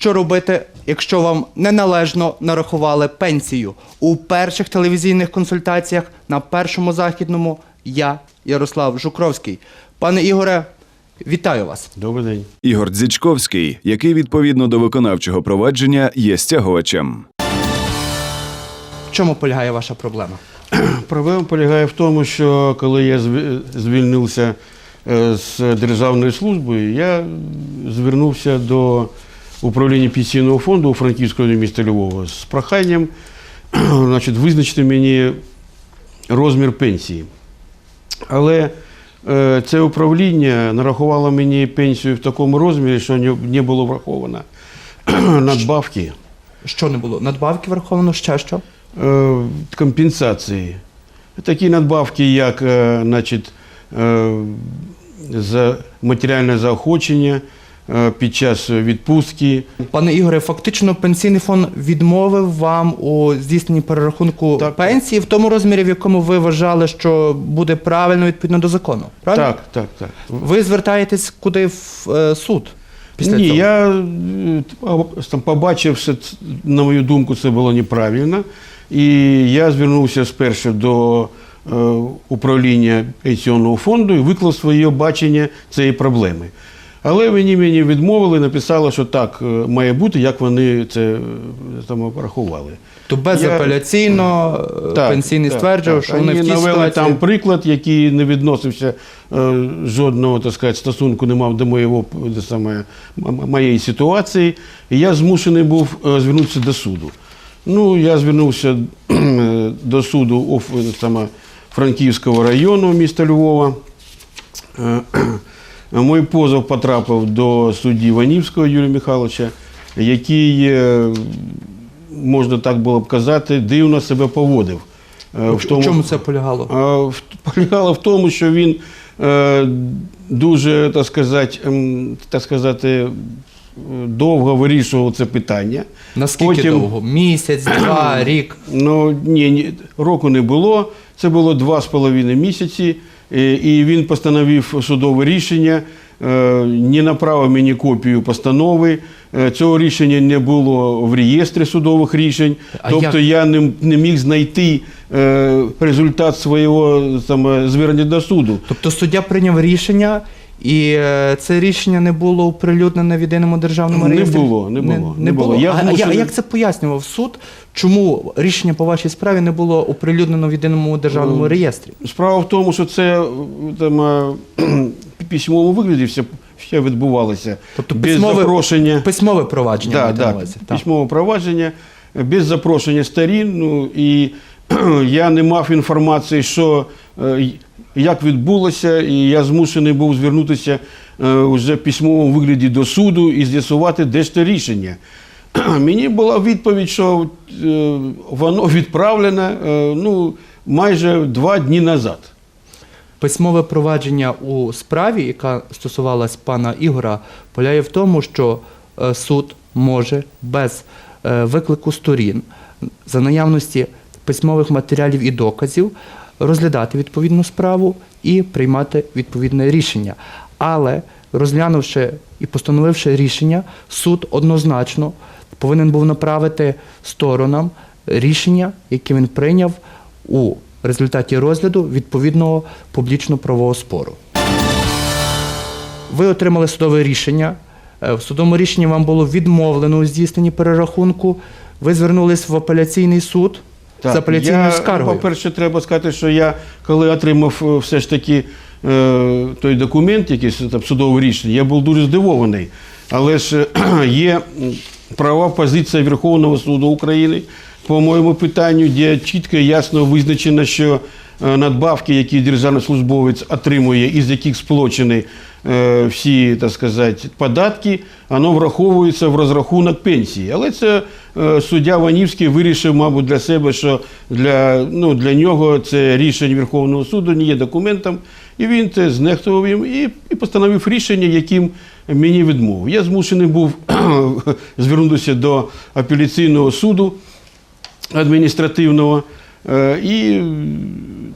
Що робити, якщо вам неналежно нарахували пенсію? У перших телевізійних консультаціях на першому західному я, Ярослав Жукровський. Пане Ігоре, вітаю вас. Добрий день. Ігор Дзічковський, який відповідно до виконавчого провадження є стягувачем. В чому полягає ваша проблема? Проблема полягає в тому, що коли я зв- звільнився е, з державної служби, я звернувся до управління пенсійного фонду у Франківського міста Львова з проханням значить, визначити мені розмір пенсії. Але е, це управління нарахувало мені пенсію в такому розмірі, що не- було враховано надбавки. Що не було? Надбавки враховано ще що? е, компенсації. Такі надбавки, як е, значить, за матеріальне заохочення під час відпустки. Пане Ігоре, фактично пенсійний фонд відмовив вам у здійсненні перерахунку Так. пенсії в тому розмірі, в якому ви вважали, що буде правильно відповідно до закону. Правильно? Так, так, так. Ви звертаєтесь куди в е, суд? Після Ні, цього? я е, там побачив, що на мою думку, це було неправильно. І я звернувся спершу до е, управління пенсіонного фонду і виклав своє бачення цієї проблеми. Але вони мені відмовили, написали, що так е, має бути, як вони це е, там порахували. То безапеляційно е, Так, пенсійний так, стверджував, так. що вони в тій навели ситуації... там приклад, який не відносився е, жодного так сказати, стосунку не мав до моєго до саме, моєї ситуації. І я змушений був е, звернутися до суду. Ну, я звернувся е, до суду саме, Франківського району міста Львова. Е, Мій позов потрапив до судді Іванівського Юрія Михайловича, який, е, можна так було б казати, дивно себе поводив. Е, В чому це полягало? В- Полягало в тому, що він е, дуже, так сказати, ем, так сказати, е, довго вирішував це питання. Наскільки потім- довго? Місяць, два, рік. Ну, ні, ні, року не було. Це було два з половиною місяці. І він постановив судове рішення, е, не направив мені копію постанови. Е, Цього рішення не було в реєстрі судових рішень. А тобто як? я не, не міг знайти е, результат свого там, звернення до суду. Тобто суддя прийняв рішення, і е, це рішення не було оприлюднене в єдиному державному Не реєстрі? було, не було, не було. Я а, а змушений- як це пояснював суд? Чому рішення по вашій справі не було оприлюднено в єдиному державному Е, реєстрі? Справа в тому, що це там, е, в письмовому вигляді все, все відбувалося. Тобто без письмове, запрошення. письмове провадження Да, маєте на да, увазі? Так. письмове провадження, е, без запрошення сторін. Ну, і я не мав інформації, що, е, як відбулося, і я змушений був звернутися е, вже в письмовому вигляді до суду і з'ясувати, де ж те рішення. Мені була відповідь, що е, воно відправлено е, ну, майже два дні назад. Письмове провадження у справі, яка стосувалась пана Ігора, полягає в тому, що суд може без виклику сторін за наявності письмових матеріалів і доказів розглядати відповідну справу і приймати відповідне рішення. Але розглянувши і постановивши рішення, суд однозначно повинен був направити сторонам рішення, яке він прийняв у результаті розгляду відповідного публічно-правового спору. Ви отримали судове рішення. Е, В судовому рішенні вам було відмовлено у здійсненні перерахунку. Ви звернулись в апеляційний суд з апеляційною скаргою. По-перше, треба сказати, що я, коли отримав е, все ж таки е, той документ, якийсь там судове рішення, я був дуже здивований. Але ж е, є права позиція Верховного суду України по моєму питанню, де чітко і ясно визначено, що е, надбавки, які державний службовець отримує, із яких сплочені е, всі, так сказати, податки, воно враховується в розрахунок пенсії. Але це е, суддя Ванівський вирішив, мабуть, для себе, що для, ну, для нього це рішення Верховного суду не є документом, і він це знехтував їм і, і постановив рішення, яким мені відмовив. Я змушений був звернутися до апеляційного суду адміністративного. Е, І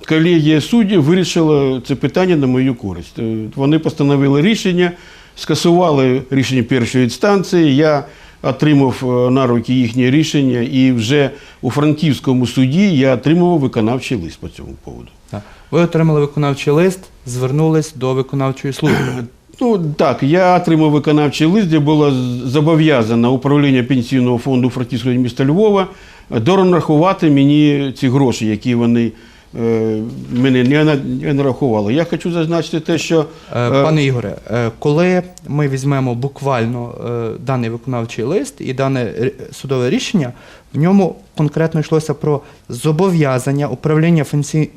колегія суддів вирішила це питання на мою користь. Е, Вони постановили рішення, скасували рішення першої інстанції. Я отримав е, на руки їхнє рішення, і вже у Франківському суді я отримував виконавчий лист по цьому поводу. Ви отримали виконавчий лист, звернулись до виконавчої служби. Ну так, я отримав виконавчий лист, де було зобов'язано управління пенсійного фонду Франківського міста Львова дорахувати мені ці гроші, які вони мене не, на- не нарахували. Я хочу зазначити те, що Е, е, Пане Ігоре, е, коли ми візьмемо буквально е, даний виконавчий лист і дане судове рішення, в ньому конкретно йшлося про зобов'язання управління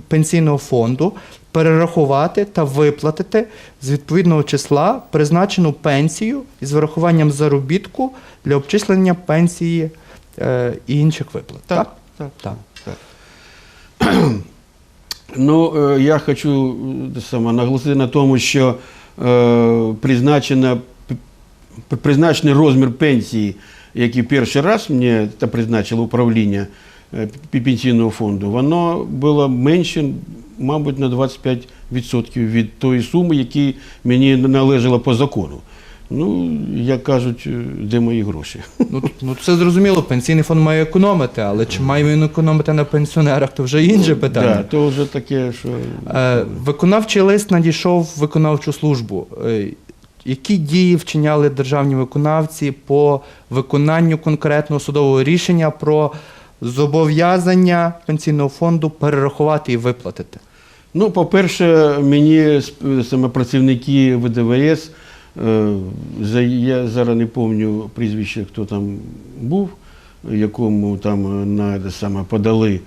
пенсійного фонду перерахувати та виплатити з відповідного числа призначену пенсію із врахуванням заробітку для обчислення пенсії е, і інших виплат. Так, так, так. Ну, е, я хочу е, саме, наголосити на тому, що е, призначений розмір пенсії, який перший раз мені та призначило управління е, пенсійного фонду, воно було менше, мабуть, на 25% від тої суми, які мені належало по закону. Ну, як кажуть, е, де мої гроші? Ну, ну це зрозуміло, пенсійний фонд має економити, але чи має він економити на пенсіонерах, то вже інше питання. Да, то вже таке, що Е, виконавчий лист надійшов в виконавчу службу. Е, які дії вчиняли державні виконавці по виконанню конкретного судового рішення про зобов'язання пенсійного фонду перерахувати і виплатити? Ну, по-перше, мені саме працівники ВДВС, я зараз не пам'ятаю прізвище, хто там був, якому там е, на саме подали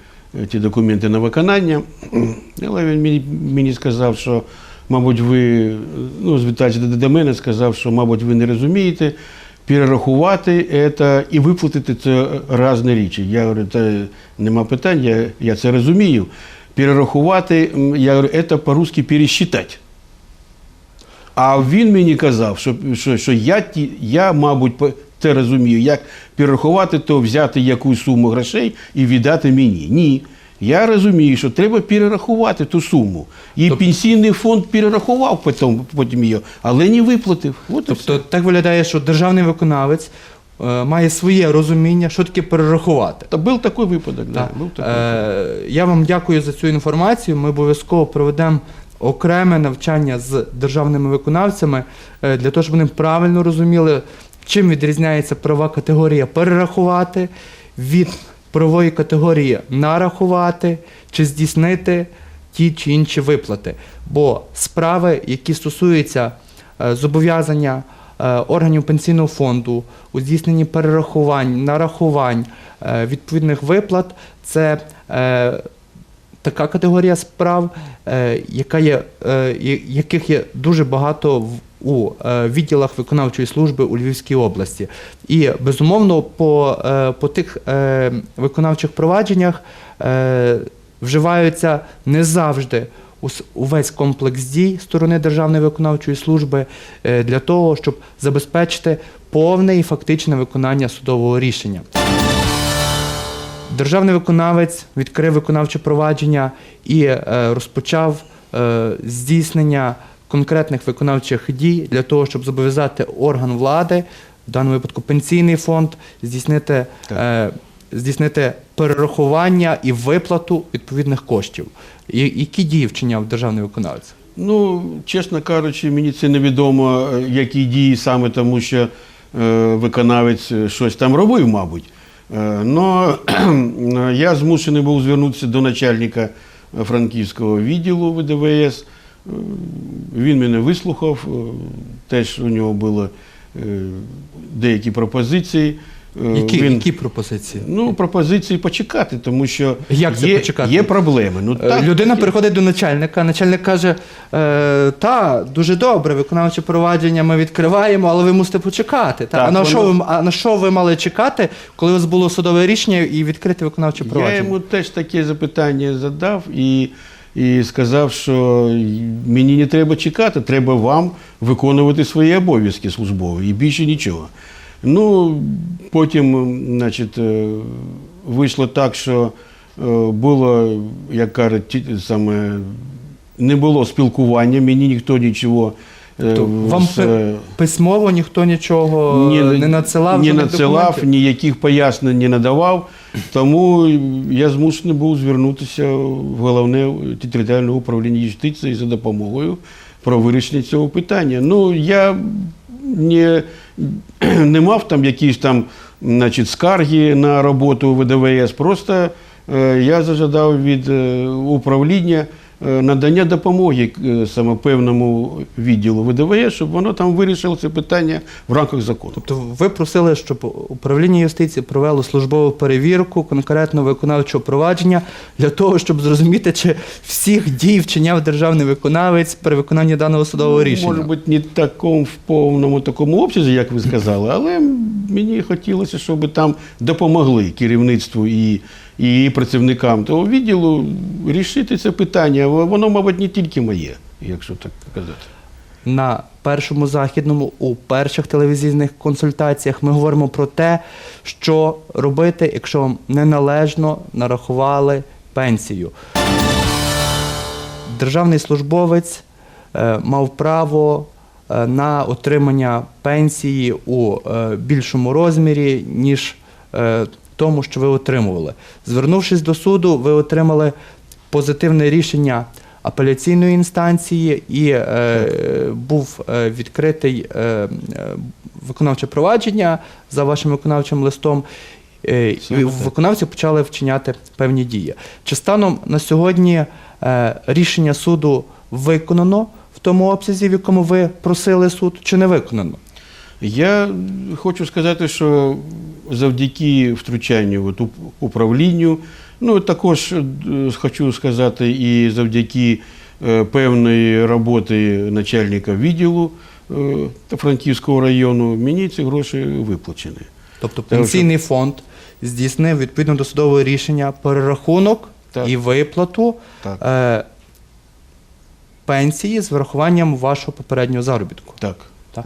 е, ті документи на виконання. Але він мені, сказав, що, мабуть, ви, е, ну, звертаючись до, мене, сказав, що, мабуть, ви не розумієте. Перерахувати це і виплатити це різні речі. Я говорю, це нема питань, я, я це розумію. Перерахувати, я говорю, це по-русски пересчитати. А він мені казав, що, що, що я, я, мабуть, це розумію, як перерахувати, то взяти якусь суму грошей і віддати мені. Ні. Я розумію, що треба перерахувати ту суму. І Тоб- пенсійний фонд перерахував потім, потім її, але не виплатив. От Тобто все. так виглядає, що державний виконавець е, має своє розуміння, що таке перерахувати. Та був такий випадок. Да, Так. був такий. Е, я вам дякую за цю інформацію. Ми обов'язково проведемо окреме навчання з державними виконавцями е, для того, щоб вони правильно розуміли, чим відрізняється права категорія перерахувати від правової категорії нарахувати чи здійснити ті чи інші виплати. Бо справи, які стосуються е, зобов'язання е, органів пенсійного фонду у здійсненні перерахувань, нарахувань відповідних виплат, це така категорія справ, е, яка є, е, яких є дуже багато у е, відділах виконавчої служби у Львівській області. І безумовно по, по тих виконавчих провадженнях вживаються не завжди увесь комплекс дій сторони Державної виконавчої служби для того, щоб забезпечити повне і фактичне виконання судового рішення. Державний виконавець відкрив виконавче провадження і е, розпочав е, здійснення конкретних виконавчих дій для того, щоб зобов'язати орган влади, в даному випадку пенсійний фонд, здійснити, е, здійснити перерахування і виплату відповідних коштів. Які дії вчиняв державний виконавець? Ну, чесно кажучи, мені це невідомо, які дії саме тому, що виконавець щось там робив, мабуть. Е, но я змушений був звернутися до начальника франківського відділу ВДВС. Е, Він мене вислухав, е, теж у нього були деякі пропозиції. Е, Які, він- які пропозиції? Ну, пропозиції почекати, тому що Як це є, почекати? є проблеми. Ну, Е, так, Людина є. приходить до начальника, начальник каже: е, та, дуже добре, виконавче провадження ми відкриваємо, але ви мусите почекати. Та? Так, а, на що ви, а на що ви мали чекати, коли у вас було судове рішення і відкрите виконавче Я провадження? йому теж таке запитання задав і, і сказав, що мені не треба чекати, треба вам виконувати свої обов'язки службові і більше нічого. Ну, потім, значить, е, вийшло так, що е, було, як кажуть, саме, не було спілкування, мені ніхто нічого е, То вам з, письмово ніхто нічого не надсилав? жодних надсилав, документів? ніяких пояснень не надавав. Тому я змушений був звернутися в головне територіальне управління юстиції за допомогою про вирішення цього питання. Ну, я не, не мав там якісь там значить, скарги на роботу ВДВС, просто е, я зажадав від е, управління надання допомоги е, саме певному відділу ВДВС, щоб воно там вирішило це питання в рамках закону. Тобто ви просили, щоб управління юстиції провело службову перевірку конкретно виконавчого провадження для того, щоб зрозуміти, чи всіх дій вчиняв державний виконавець при виконанні даного судового рішення. Може бути, не такому в повному такому обсязі, як ви сказали, але мені хотілося, щоб там допомогли керівництву і, і працівникам того відділу рішити це питання. Воно, мабуть, не тільки моє, якщо так казати. на першому західному у перших телевізійних консультаціях ми говоримо про те, що робити, якщо вам неналежно нарахували пенсію. Державний службовець е, мав право е, на отримання пенсії у е, більшому розмірі, ніж тому, що ви отримували. Звернувшись до суду, ви отримали позитивне рішення апеляційної інстанції і е, був е, відкритий е, е, виконавче провадження за вашим виконавчим листом. Е, і виконавці почали вчиняти певні дії. Чи станом на сьогодні е, рішення суду виконано в тому обсязі, в якому ви просили суд, чи не виконано? Я хочу сказати, що завдяки втручанню от, управлінню, ну також е, хочу сказати, і завдяки е, певної роботи начальника відділу е, Франківського району, мені ці гроші виплачені. Тобто пенсійний фонд здійснив відповідно до судового рішення перерахунок Так. і виплату Так. е, пенсії з врахуванням вашого попереднього заробітку. Так. Так.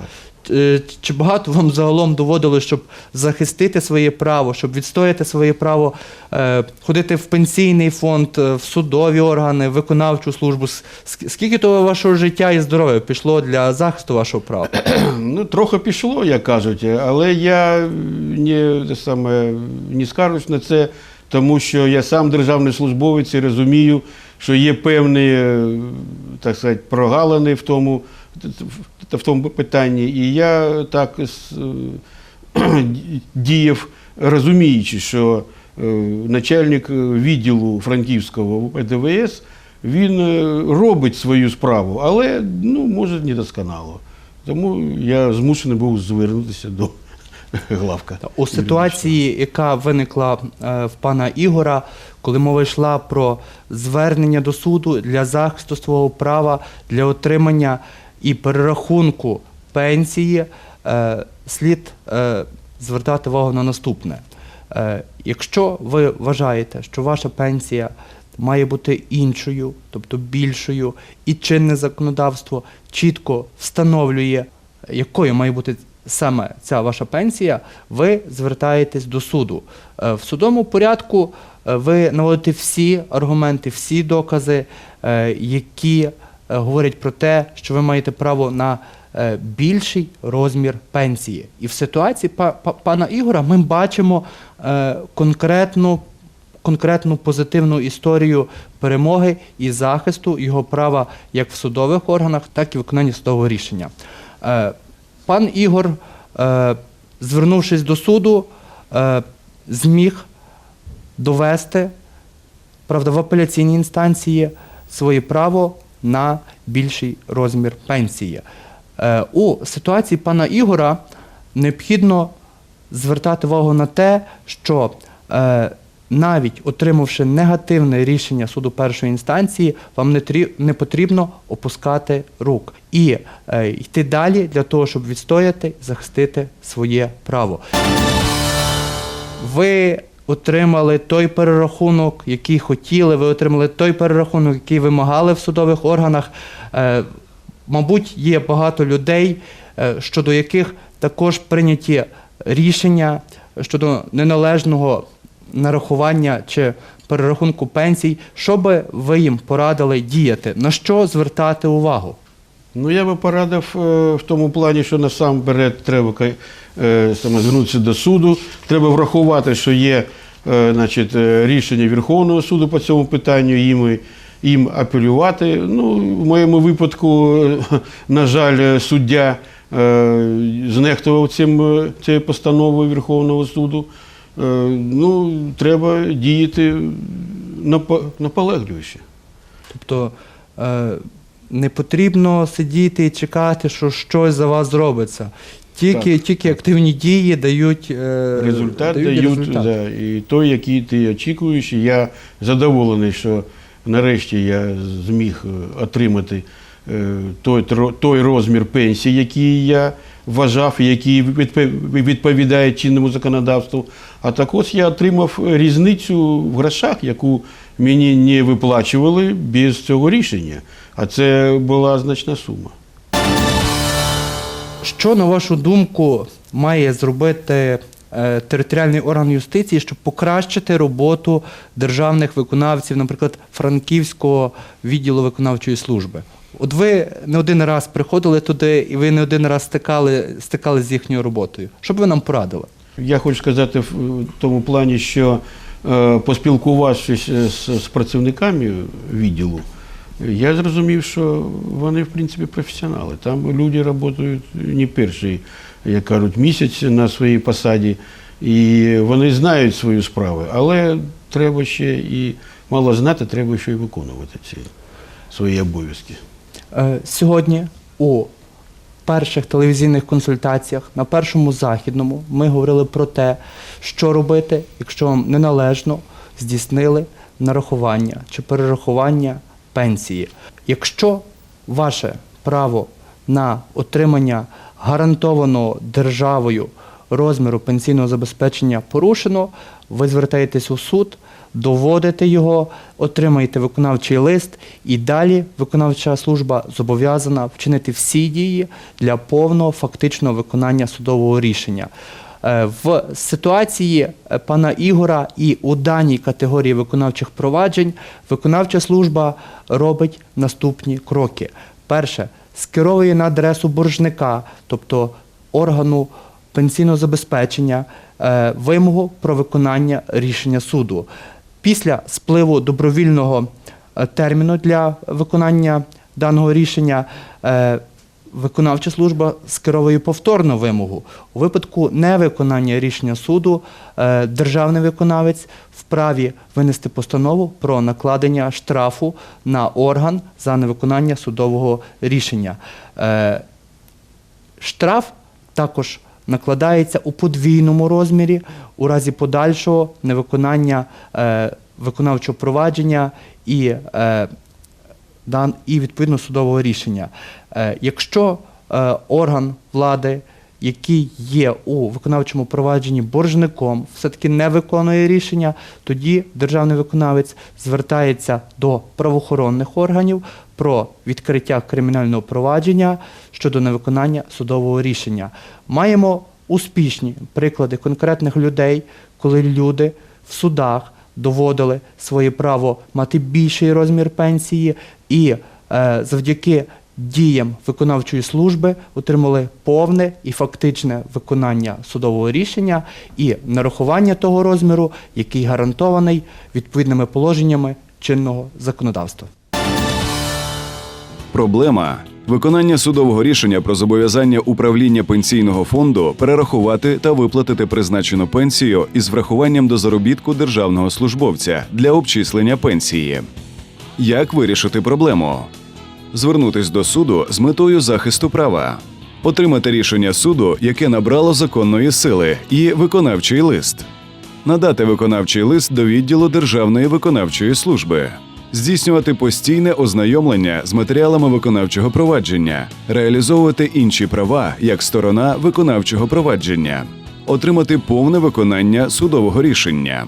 Е, Чи багато вам загалом доводилось, щоб захистити своє право, щоб відстояти своє право, е, ходити в пенсійний фонд, е, в судові органи, в виконавчу службу? Скільки того вашого життя і здоров'я пішло для захисту вашого права? Ну, трохи пішло, як кажуть, але я не, саме, не скаржусь на це, тому що я сам державний службовець і розумію, що є певні так сказати, прогалини в тому, в тому питанні. І я так е, діяв, розуміючи, що е, начальник відділу Франківського ПДВС він е, робить свою справу, але ну, може недосконало. Тому я змушений був звернутися до главка. У ситуації, яка виникла в пана Ігора, коли мова йшла про звернення до суду для захисту свого права, для отримання і перерахунку пенсії, е, слід е, звертати увагу на наступне. Е, Якщо ви вважаєте, що ваша пенсія має бути іншою, тобто більшою, і чинне законодавство чітко встановлює, якою має бути саме ця ваша пенсія, ви звертаєтесь до суду. В судовому порядку ви наводите всі аргументи, всі докази, які говорять про те, що ви маєте право на е, більший розмір пенсії. І в ситуації па- па- пана Ігора ми бачимо е, конкретну конкретну позитивну історію перемоги і захисту його права як в судових органах, так і виконання судового рішення. Е, Пан Ігор, е, звернувшись до суду, е, зміг довести, правда, в апеляційній інстанції своє право на більший розмір пенсії. Е, У ситуації пана Ігора необхідно звертати увагу на те, що е, навіть отримавши негативне рішення суду першої інстанції, вам не, потрібно опускати рук і е, йти далі для того, щоб відстояти, захистити своє право. Ви отримали той перерахунок, який хотіли, ви отримали той перерахунок, який вимагали в судових органах. Е, Мабуть, є багато людей, е, щодо яких також прийняті рішення щодо неналежного нарахування чи перерахунку пенсій. Що би ви їм порадили діяти? На що звертати увагу? Ну, я би порадив е, в тому плані, що насамперед треба е, саме звернутися до суду. Треба врахувати, що є е, значить, рішення Верховного суду по цьому питанню, їм, їм апелювати. Ну, в моєму випадку, на жаль, суддя знехтував цим, цією постановою Верховного суду. Ну, треба діяти напо- наполегливіше. Тобто не потрібно сидіти і чекати, що щось за вас зробиться. Тільки, тільки активні дії дають, е, результат дають, результат. Да, і той, який ти очікуєш. І я задоволений, що нарешті я зміг е, отримати е, той, той розмір пенсії, який я вважав, який відповідає чинному законодавству. А також я отримав різницю в грошах, яку мені не виплачували без цього рішення. А це була значна сума. Що, на вашу думку, має зробити е, територіальний орган юстиції, щоб покращити роботу державних виконавців, наприклад, Франківського відділу виконавчої служби? От ви не один раз приходили туди, і ви не один раз стикали, стикали з їхньою роботою. Що б ви нам порадили? Я хочу сказати в тому плані, що поспілкувавшись з, з працівниками відділу, я зрозумів, що вони в принципі професіонали. Там люди працюють не перший, як кажуть, місяць на своїй посаді, і вони знають свою справу, але треба ще і мало знати, треба ще й виконувати ці свої обов'язки. Е, Сьогодні у перших телевізійних консультаціях на першому західному ми говорили про те, що робити, якщо вам неналежно здійснили нарахування чи перерахування пенсії. Якщо ваше право на отримання гарантованого державою розміру пенсійного забезпечення порушено, ви звертаєтесь у суд, доводите його, отримаєте виконавчий лист, і далі виконавча служба зобов'язана вчинити всі дії для повного фактичного виконання судового рішення. Е, В ситуації е, пана Ігора і у даній категорії виконавчих проваджень виконавча служба робить наступні кроки. Перше, скеровує на адресу боржника, тобто органу пенсійного забезпечення, е, вимогу про виконання рішення суду. Після спливу добровільного е, терміну для виконання даного рішення е, виконавча служба скеровує повторну вимогу. У випадку невиконання рішення суду е, державний виконавець вправі винести постанову про накладення штрафу на орган за невиконання судового рішення. Штраф також накладається у подвійному розмірі у разі подальшого невиконання е, виконавчого провадження і, е, і відповідно судового рішення. Е, якщо орган влади, який є у виконавчому провадженні боржником, все-таки не виконує рішення, тоді державний виконавець звертається до правоохоронних органів про відкриття кримінального провадження щодо невиконання судового рішення. Маємо успішні приклади конкретних людей, коли люди в судах доводили своє право мати більший розмір пенсії і е, завдяки діям виконавчої служби отримали повне і фактичне виконання судового рішення і нарахування того розміру, який гарантований відповідними положеннями чинного законодавства. Проблема виконання судового рішення про зобов'язання управління пенсійного фонду перерахувати та виплатити призначену пенсію із врахуванням до заробітку державного службовця для обчислення пенсії. Як вирішити проблему? Звернутись до суду з метою захисту права, отримати рішення суду, яке набрало законної сили, і виконавчий лист, надати виконавчий лист до відділу Державної виконавчої служби, здійснювати постійне ознайомлення з матеріалами виконавчого провадження, реалізовувати інші права як сторона виконавчого провадження, отримати повне виконання судового рішення.